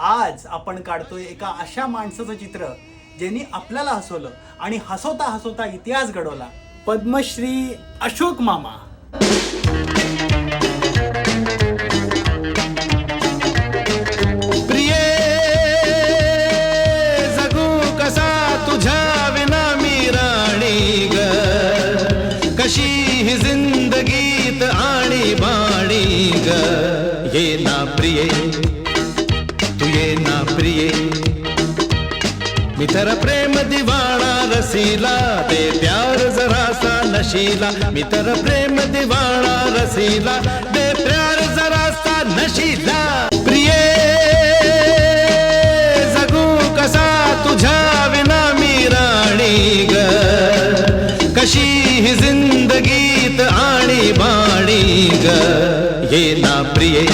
आज आपण काढतोय एका अशा माणसाचं चित्र ज्यांनी आपल्याला हसवलं आणि हसवता हसवता इतिहास घडवला. पद्मश्री अशोक मामा. तुझ्या मी राणी ग. कशी ही जिंदगीत आणि बाणी ग. ये ना प्रिये प्रिये ना प्रिये. मितर प्रेम दिवाळा रसीला ते प्यार जरासा नशीला. मितर प्रेम दिवाळा रसीला ते प्यार जरासा नशीला. प्रिये जगू कसा तुझ्या विना मी राणी ग. कशी ही जिंदगीत आणि बाणी ग. ये ना प्रिये